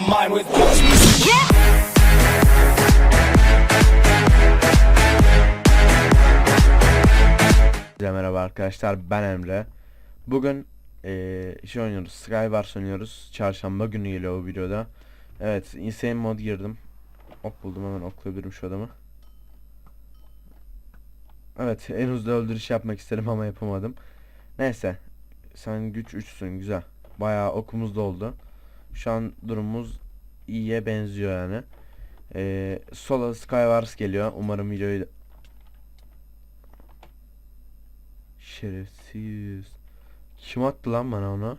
my mind with house music. Herkese merhaba arkadaşlar ben Emre. Bugün eee şey oynuyoruz Skywars oynuyoruz. Çarşamba günü geliyor bu videoda. Evet insane mod girdim. Ok buldum hemen oklayabilirim şu adamı. Evet en hızlı öldürüş yapmak istedim ama yapamadım. Neyse sen güç 3'sün güzel. Bayağı okumuz da oldu. Şu an durumumuz iyiye benziyor yani. Eee solo Skywars geliyor. Umarım videoyu Şerefsiz. Kim attı lan bana onu?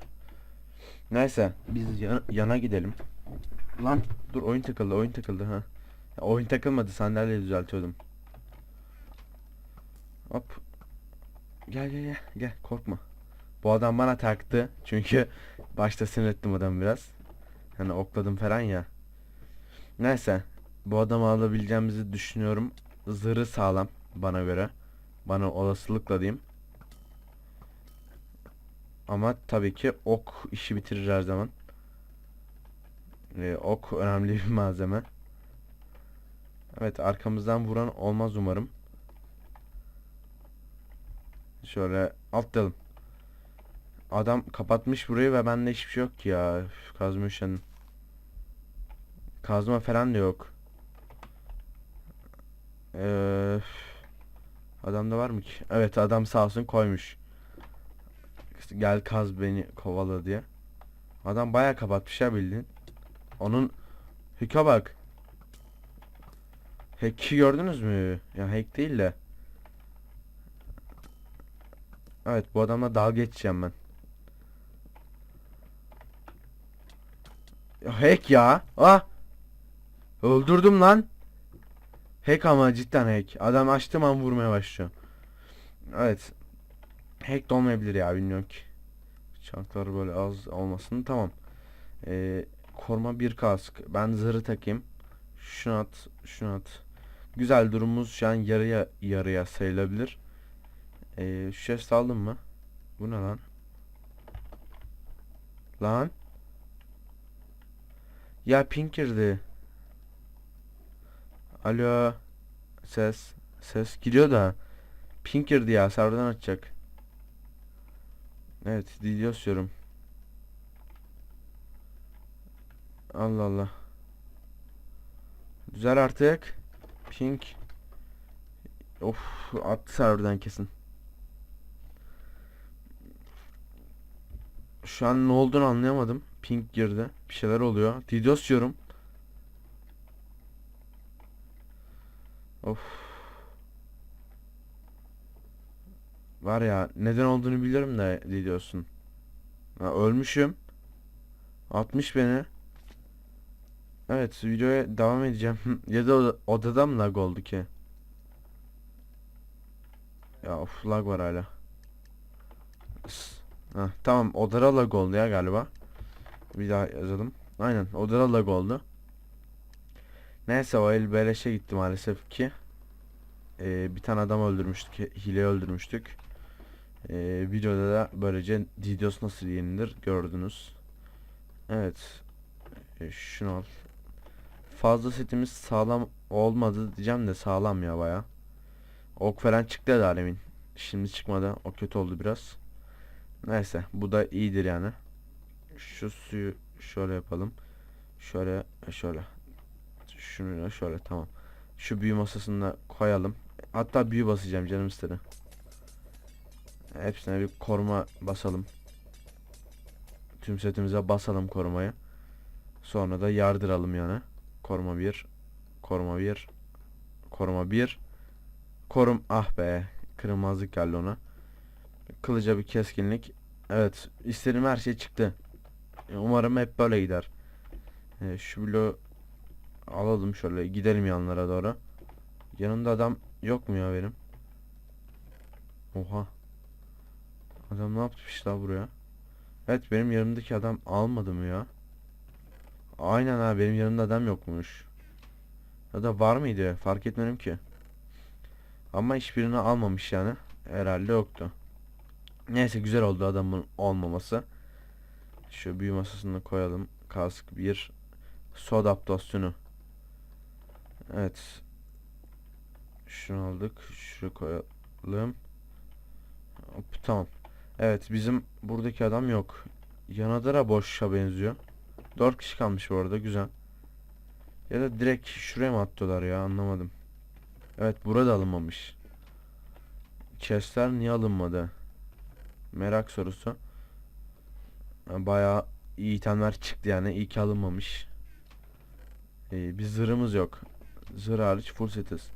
Neyse biz yana, yana gidelim. Lan dur oyun takıldı oyun takıldı ha. Ya, oyun takılmadı sandalyeyi düzeltiyordum. Hop. Gel gel gel gel korkma. Bu adam bana taktı çünkü başta sinir ettim adamı biraz. Hani okladım falan ya. Neyse bu adamı alabileceğimizi düşünüyorum. Zırhı sağlam bana göre. Bana olasılıkla diyeyim. Ama tabii ki ok işi bitirir her zaman. Ee, ok önemli bir malzeme. Evet arkamızdan vuran olmaz umarım. Şöyle atlayalım. Adam kapatmış burayı ve bende hiçbir şey yok ki ya. Üf, Kazma falan da yok. Ee, adamda var mı ki? Evet adam sağ olsun koymuş. Gel kaz beni kovala diye. Adam bayağı kapatmış ya bildiğin. Onun hüka bak. Hack'i gördünüz mü? Ya hack değil de. Evet bu adamla dalga geçeceğim ben. Hack ya. Ah. Öldürdüm lan. Hack ama cidden hack. Adam açtım an vurmaya başlıyor. Evet. Hack de olmayabilir ya bilmiyorum ki. Çanklar böyle az olmasın tamam. Ee, koruma bir kask. Ben zırhı takayım. Şunu at, şunu at. Güzel durumumuz şu an yarıya yarıya sayılabilir. Ee, şu chest aldım mı? Bu ne lan? Lan? Ya pink girdi. Alo. Ses. Ses gidiyor da. Pink girdi ya. Serverden açacak. Evet, Didios diyorum. Allah Allah. Güzel artık. Pink. Of, attı serverden kesin. Şu an ne olduğunu anlayamadım. Pink girdi. Bir şeyler oluyor. Didios diyorum. Of. Var ya neden olduğunu biliyorum da diyorsun. Ha, ölmüşüm. 60 beni. Evet videoya devam edeceğim. ya da oda- odada mı lag oldu ki? Ya of lag var hala. Ha, tamam odada lag oldu ya galiba. Bir daha yazalım. Aynen odada lag oldu. Neyse o el beleşe gitti maalesef ki. Ee, bir tane adam öldürmüştük. Hile öldürmüştük. Ee, videoda da böylece DDoS nasıl yenilir gördünüz. Evet. Ee, şunu al. Fazla setimiz sağlam olmadı diyeceğim de sağlam ya baya. Ok falan çıktı da alemin. Şimdi çıkmadı. O kötü oldu biraz. Neyse bu da iyidir yani. Şu suyu şöyle yapalım. Şöyle şöyle. Şunu şöyle tamam. Şu büyü masasına koyalım. Hatta büyü basacağım canım istedi. Hepsine bir koruma basalım. Tüm setimize basalım korumayı. Sonra da yardıralım yani. Koruma 1. Koruma 1. Koruma 1. Korum ah be. Kırılmazlık geldi ona. Kılıca bir keskinlik. Evet. istediğim her şey çıktı. Umarım hep böyle gider. E, şu bloğu alalım şöyle. Gidelim yanlara doğru. Yanında adam yok mu ya benim? Oha. Adam ne yapmış daha buraya? Evet benim yanımdaki adam almadı mı ya? Aynen ha benim yanımda adam yokmuş. Ya da var mıydı? Fark etmedim ki. Ama hiçbirini almamış yani. Herhalde yoktu. Neyse güzel oldu adamın olmaması. Şu büyü masasını koyalım. Kask 1. Su adaptasyonu. Evet. Şunu aldık. Şuraya koyalım. Hop, tamam. Evet bizim buradaki adam yok. Yanadara boşa benziyor. 4 kişi kalmış bu arada güzel. Ya da direkt şuraya mı attılar ya anlamadım. Evet burada alınmamış. Chestler niye alınmadı? Merak sorusu. Bayağı iyi itemler çıktı yani. İyi ki alınmamış. Ee, bir zırhımız yok. Zırh hariç full setiz.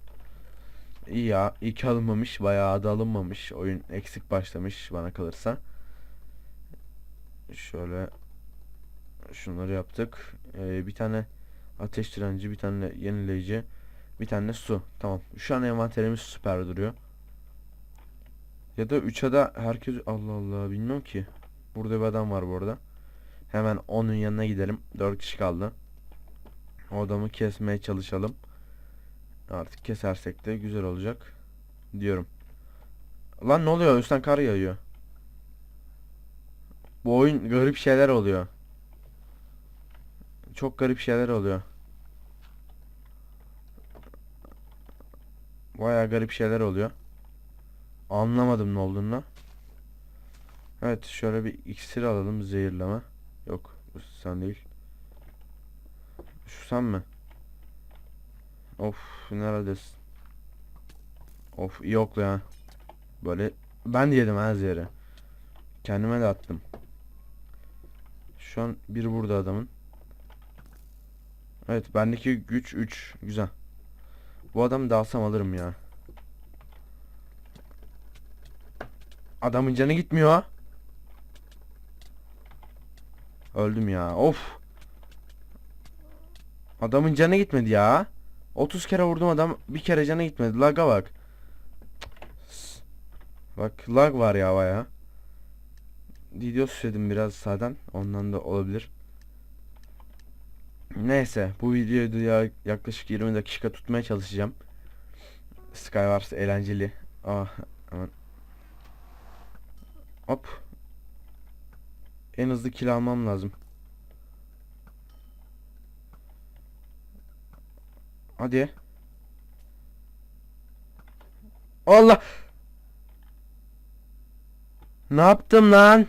İyi ya. ki alınmamış. Bayağı adı alınmamış. Oyun eksik başlamış bana kalırsa. Şöyle şunları yaptık. Ee, bir tane ateş direnci, bir tane yenileyici, bir tane su. Tamam. Şu an envanterimiz süper duruyor. Ya da 3'e de herkes Allah Allah bilmiyorum ki. Burada bir adam var bu arada. Hemen onun yanına gidelim. 4 kişi kaldı. O adamı kesmeye çalışalım. Artık kesersek de güzel olacak diyorum. Lan ne oluyor? Üstten kar yağıyor. Bu oyun garip şeyler oluyor. Çok garip şeyler oluyor. Bayağı garip şeyler oluyor. Anlamadım ne olduğunu. Evet şöyle bir iksir alalım zehirleme. Yok sen değil. Şu sen mi? Of neredesin? Of oklu ya. Böyle ben de yedim her yere. Kendime de attım. Şu an bir burada adamın. Evet bendeki güç 3 güzel. Bu adamı da alsam alırım ya. Adamın canı gitmiyor. Öldüm ya. Of. Adamın canı gitmedi ya. 30 kere vurdum adam bir kere canı gitmedi. Lag'a bak. Bak lag var ya baya. Video süsledim biraz sağdan. Ondan da olabilir. Neyse bu videoyu ya- yaklaşık 20 dakika tutmaya çalışacağım. Skywars eğlenceli. Ah hemen. Hop. En hızlı kill almam lazım. Hadi. Allah. Ne yaptım lan?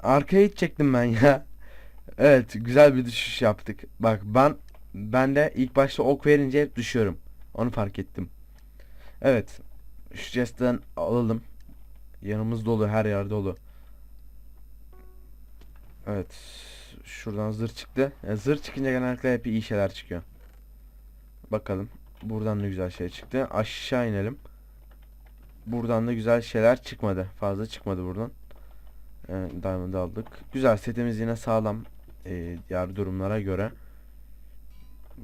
Arkaya çektim ben ya. Evet, güzel bir düşüş yaptık. Bak ben ben de ilk başta ok verince hep düşüyorum. Onu fark ettim. Evet. Şu chest'ten alalım. Yanımız dolu, her yer dolu. Evet. Şuradan zırh çıktı. Ya zırh çıkınca genellikle hep iyi şeyler çıkıyor. Bakalım. Buradan da güzel şey çıktı. Aşağı inelim. Buradan da güzel şeyler çıkmadı. Fazla çıkmadı buradan. Ee, Diamond aldık. Güzel setimiz yine sağlam. Ee, diğer durumlara göre.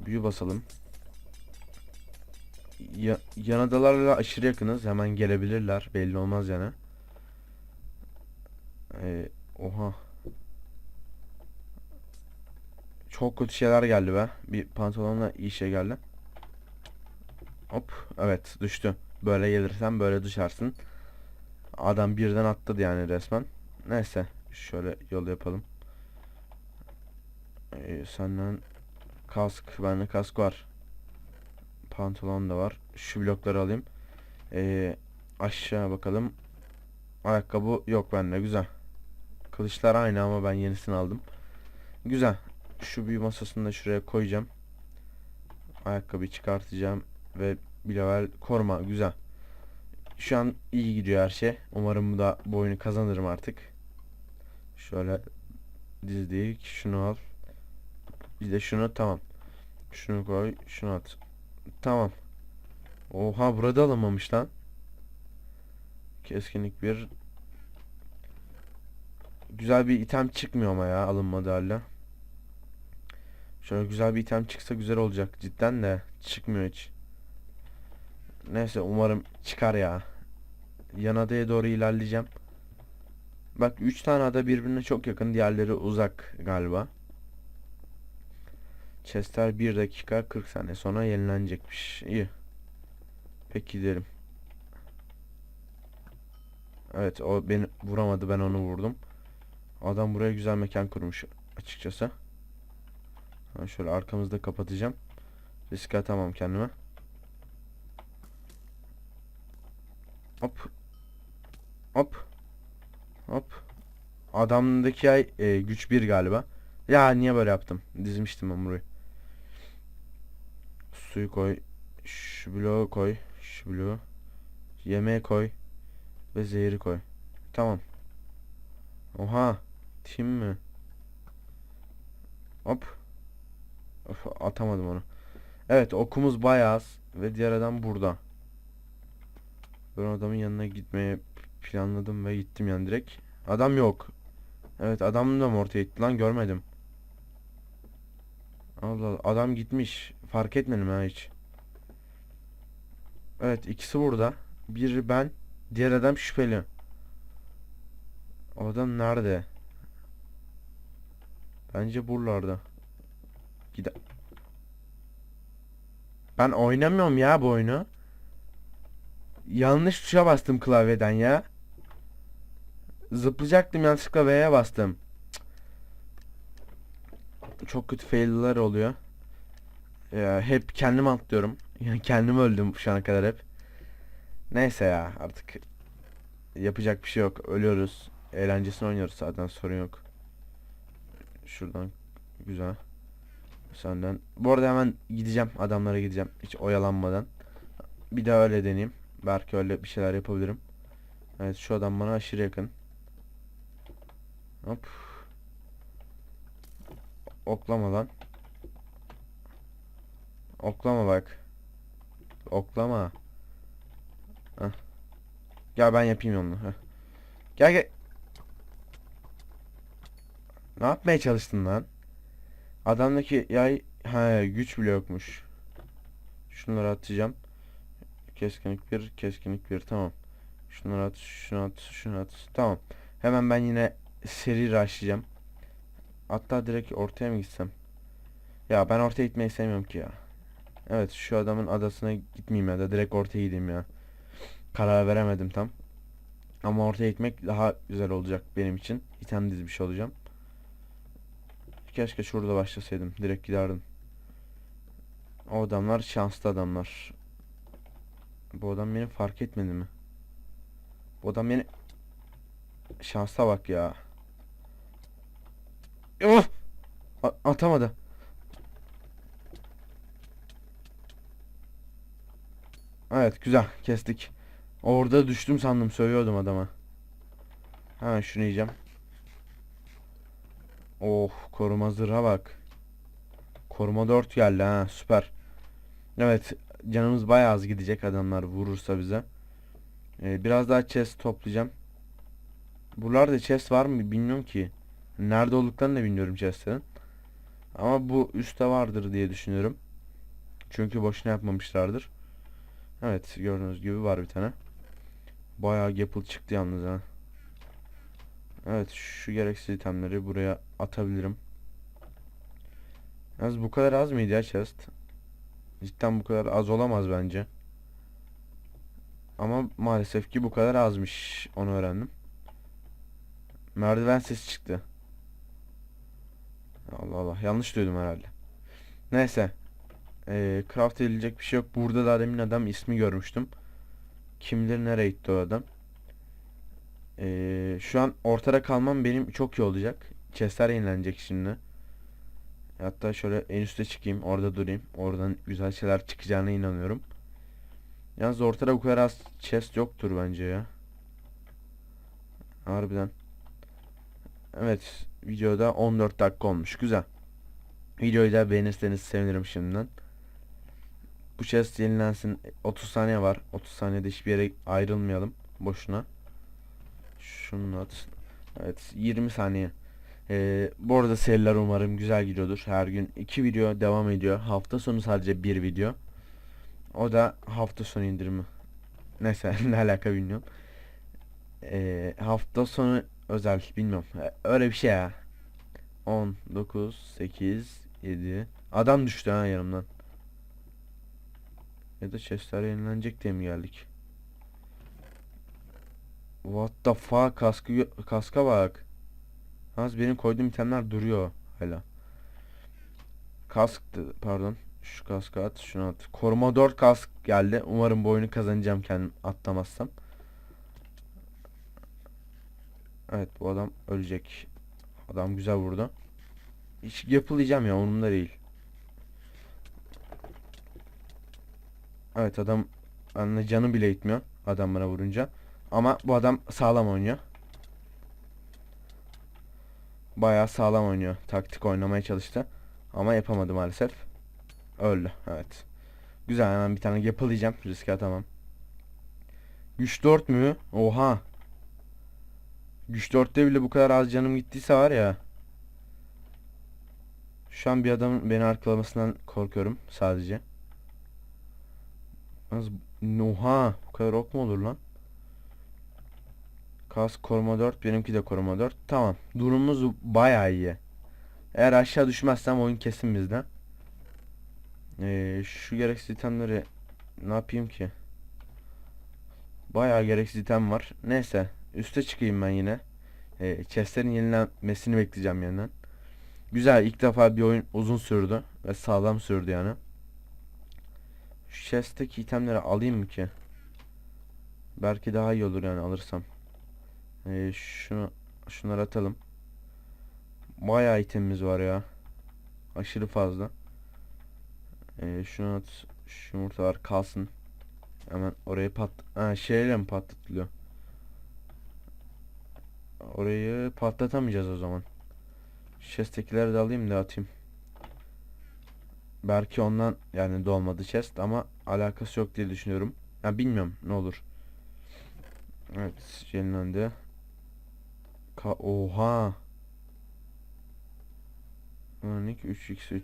Büyü basalım. Ya, yan aşırı yakınız. Hemen gelebilirler. Belli olmaz yani. Ee, oha. Çok kötü şeyler geldi be. Bir pantolonla iyi şey geldi. Hop. Evet düştü. Böyle gelirsen böyle düşersin. Adam birden atladı yani resmen. Neyse. Şöyle yol yapalım. Ee, senden kask. Bende kask var. Pantolon da var. Şu blokları alayım. Ee, aşağı bakalım. Ayakkabı yok bende. Güzel. Kılıçlar aynı ama ben yenisini aldım. Güzel. Şu büyü masasını da şuraya koyacağım. Ayakkabıyı çıkartacağım ve bir level koruma güzel. Şu an iyi gidiyor her şey. Umarım bu da bu oyunu kazanırım artık. Şöyle dizdik. Şunu al. Bir de şunu tamam. Şunu koy. Şunu at. Tamam. Oha burada alınmamış lan. Keskinlik bir. Güzel bir item çıkmıyor ama ya alınmadı hala. Şöyle güzel bir item çıksa güzel olacak cidden de çıkmıyor hiç. Neyse umarım çıkar ya. Yan adaya doğru ilerleyeceğim. Bak 3 tane ada birbirine çok yakın diğerleri uzak galiba. Chester 1 dakika 40 saniye sonra yenilenecekmiş. İyi. Peki gidelim. Evet o beni vuramadı ben onu vurdum. Adam buraya güzel mekan kurmuş açıkçası. Ha, şöyle arkamızda kapatacağım. Riske atamam kendime. Hop. Hop. Hop. Adamdaki ay e, güç bir galiba. Ya niye böyle yaptım? Dizmiştim ben burayı. Suyu koy. Şu bloğu koy. Şu bloğu. Yemeği koy. Ve zehri koy. Tamam. Oha. Tim mi? Hop. Of, atamadım onu. Evet okumuz bayağı az. Ve diğer adam burada. Ben adamın yanına gitmeye planladım ve gittim yani direkt. Adam yok. Evet adam da mı ortaya gitti lan görmedim. Allah Allah adam gitmiş. Fark etmedim ha hiç. Evet ikisi burada. Biri ben. Diğer adam şüpheli. O adam nerede? Bence buralarda. Gide Ben oynamıyorum ya bu oyunu. Yanlış tuşa bastım klavyeden ya. Zıplayacaktım yanlışlıkla V'ye bastım. Çok kötü fail'ler oluyor. Ya, hep kendim atlıyorum. Yani kendim öldüm şu ana kadar hep. Neyse ya artık yapacak bir şey yok. Ölüyoruz. Eğlencesini oynuyoruz zaten sorun yok. Şuradan güzel. Senden. Bu arada hemen gideceğim. Adamlara gideceğim. Hiç oyalanmadan. Bir daha öyle deneyeyim. Belki öyle bir şeyler yapabilirim. Evet şu adam bana aşırı yakın. Hop. Oklama lan. Oklama bak. Oklama. Heh. Gel ben yapayım onu. Heh. Gel gel. Ne yapmaya çalıştın lan? Adamdaki yay ha güç bile yokmuş. Şunları atacağım. Keskinlik bir, keskinlik bir. Tamam. Şunları at, şunu at, şunu at. Tamam. Hemen ben yine seri rushlayacağım. Hatta direkt ortaya mı gitsem? Ya ben ortaya gitmeyi sevmiyorum ki ya. Evet şu adamın adasına gitmeyeyim ya da direkt ortaya gideyim ya. Karar veremedim tam. Ama ortaya gitmek daha güzel olacak benim için. İtem dizmiş olacağım. Keşke şurada başlasaydım. Direkt giderdim. O adamlar şanslı adamlar. Bu adam beni fark etmedi mi? Bu adam beni... Şansa bak ya. Of! A- atamadı. Evet güzel kestik. Orada düştüm sandım sövüyordum adama. Hemen şunu yiyeceğim. Oh koruma zırha bak. Koruma 4 geldi ha süper. Evet canımız bayağı az gidecek adamlar vurursa bize. Ee, biraz daha chest toplayacağım. Buralarda chest var mı bilmiyorum ki. Nerede olduklarını da bilmiyorum chestlerin. Ama bu üstte vardır diye düşünüyorum. Çünkü boşuna yapmamışlardır. Evet gördüğünüz gibi var bir tane. Bayağı gapple çıktı yalnız ha. Evet şu gereksiz itemleri buraya atabilirim. Yalnız bu kadar az mıydı ya chest? Cidden bu kadar az olamaz bence. Ama maalesef ki bu kadar azmış. Onu öğrendim. Merdiven sesi çıktı. Allah Allah yanlış duydum herhalde. Neyse. Ee, craft edilecek bir şey yok. Burada da demin adam ismi görmüştüm. Kim bilir nereye gitti o adam. Ee, şu an ortada kalmam benim çok iyi olacak. Chestler yenilenecek şimdi. Hatta şöyle en üste çıkayım. Orada durayım. Oradan güzel şeyler çıkacağına inanıyorum. Yalnız ortada bu kadar az chest yoktur bence ya. Harbiden. Evet. Videoda 14 dakika olmuş. Güzel. Videoyu da beğenirseniz sevinirim şimdiden. Bu chest yenilensin. 30 saniye var. 30 saniyede hiçbir yere ayrılmayalım. Boşuna. Şunu at. Evet 20 saniye. Ee, bu arada seriler umarım güzel gidiyordur. Her gün iki video devam ediyor. Hafta sonu sadece bir video. O da hafta sonu indirimi. Neyse ne alaka bilmiyorum. Ee, hafta sonu özel bilmiyorum. Ee, Öyle bir şey ya. 10, 9, 8, 7. Adam düştü ha yanımdan. Ya da chestler yenilenecek diye mi geldik? What the fuck kaskı kaska bak. Az benim koyduğum itemler duruyor hala. kask pardon. Şu kaskı at, şunu at. Koruma 4 kask geldi. Umarım bu oyunu kazanacağım kendim atlamazsam. Evet bu adam ölecek. Adam güzel vurdu. Hiç yapılayacağım ya umurumda değil. Evet adam anne canı bile itmiyor adam bana vurunca. Ama bu adam sağlam oynuyor. Bayağı sağlam oynuyor. Taktik oynamaya çalıştı. Ama yapamadı maalesef. Öldü. Evet. Güzel hemen bir tane yapılayacağım. Riske atamam. Güç 4 mü? Oha. Güç 4'te bile bu kadar az canım gittiyse var ya. Şu an bir adamın beni arkalamasından korkuyorum sadece. Az Oha, bu kadar ok mu olur lan? Kas koruma 4, benimki de koruma 4. Tamam. Durumumuz bayağı iyi. Eğer aşağı düşmezsem oyun kesin bizden. Ee, şu gereksiz itemleri ne yapayım ki? Bayağı gereksiz item var. Neyse, üste çıkayım ben yine. Ee, chestlerin yenilenmesini bekleyeceğim yeniden. Güzel, ilk defa bir oyun uzun sürdü ve sağlam sürdü yani. Şu chest'teki itemleri alayım mı ki? Belki daha iyi olur yani alırsam. Ee, şunu şunları atalım. Bayağı itemimiz var ya. Aşırı fazla. Ee, şunu at. Şu yumurtalar kalsın. Hemen orayı pat... Ha, şeyle mi patlatılıyor? Orayı patlatamayacağız o zaman. Chest'tekileri de alayım da atayım. Belki ondan yani dolmadı chest ama alakası yok diye düşünüyorum. Ya bilmiyorum ne olur. Evet yenilendi. Ka Oha. Örnek 3x3.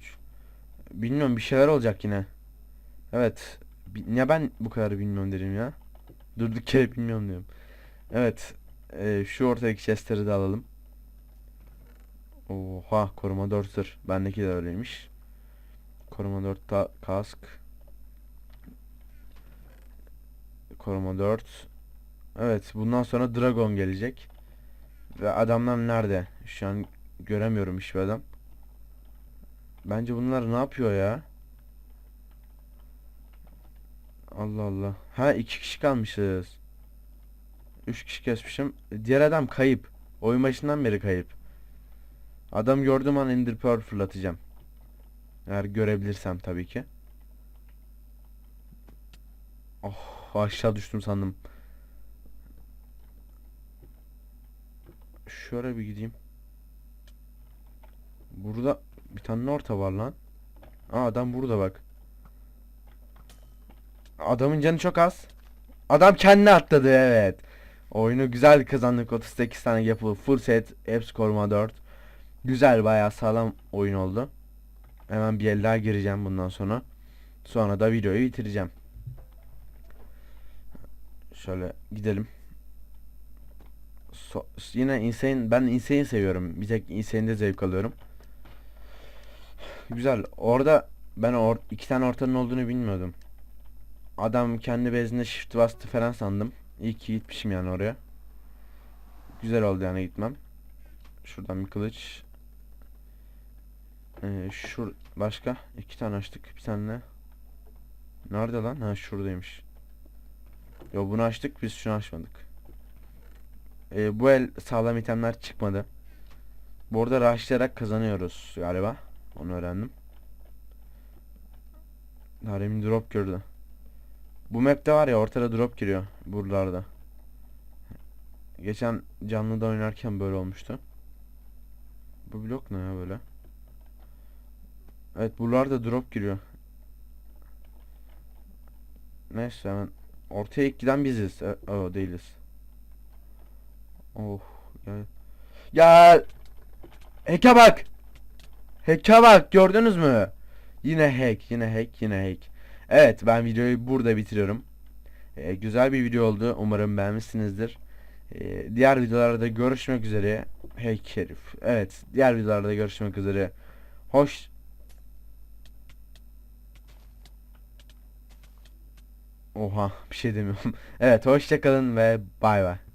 Bilmiyorum bir şeyler olacak yine. Evet. Ne ben bu kadar bilmiyorum dedim ya. Durduk yere bilmiyorum diyorum. Evet. e, şu ortadaki chestleri de alalım. Oha koruma 4 zırh. Bendeki de öyleymiş. Koruma 4 ta kask. Koruma 4. Evet bundan sonra Dragon gelecek. Ve adamlar nerede? Şu an göremiyorum hiçbir adam. Bence bunlar ne yapıyor ya? Allah Allah. Ha iki kişi kalmışız. Üç kişi kesmişim. Diğer adam kayıp. Oyun başından beri kayıp. Adam gördüğüm an Ender Pearl fırlatacağım. Eğer görebilirsem tabii ki. Oh aşağı düştüm sandım. Şöyle bir gideyim. Burada bir tane orta var lan. Aa adam burada bak. Adamın canı çok az. Adam kendine atladı evet. Oyunu güzel kazandık. 38 tane yapılı full set. Hepsi koruma 4. Güzel bayağı sağlam oyun oldu. Hemen bir el daha gireceğim bundan sonra. Sonra da videoyu bitireceğim. Şöyle gidelim. So- yine insane ben insane seviyorum. Bir tek insane'de zevk alıyorum. Güzel. Orada ben or iki tane ortanın olduğunu bilmiyordum. Adam kendi bezinde shift bastı falan sandım. İyi ki gitmişim yani oraya. Güzel oldu yani gitmem. Şuradan bir kılıç. Ee, şur başka iki tane açtık. Bir tane ne? Nerede lan? Ha şuradaymış. Yo bunu açtık biz şunu açmadık. Ee, bu el sağlam itemler çıkmadı. Bu arada rushlayarak kazanıyoruz galiba. Onu öğrendim. Haremin drop gördü. Bu map'te var ya ortada drop giriyor buralarda. Geçen canlıda oynarken böyle olmuştu. Bu blok ne ya böyle? Evet buralarda drop giriyor. Neyse hemen ortaya ilk giden biziz. E, o değiliz. Oh ya. Ya Hack'e bak. Hack'e bak gördünüz mü? Yine hack, yine hack, yine hack. Evet ben videoyu burada bitiriyorum. Ee, güzel bir video oldu. Umarım beğenmişsinizdir. Ee, diğer videolarda görüşmek üzere. Hack herif. Evet diğer videolarda görüşmek üzere. Hoş. Oha bir şey demiyorum. evet hoşçakalın ve bay bay.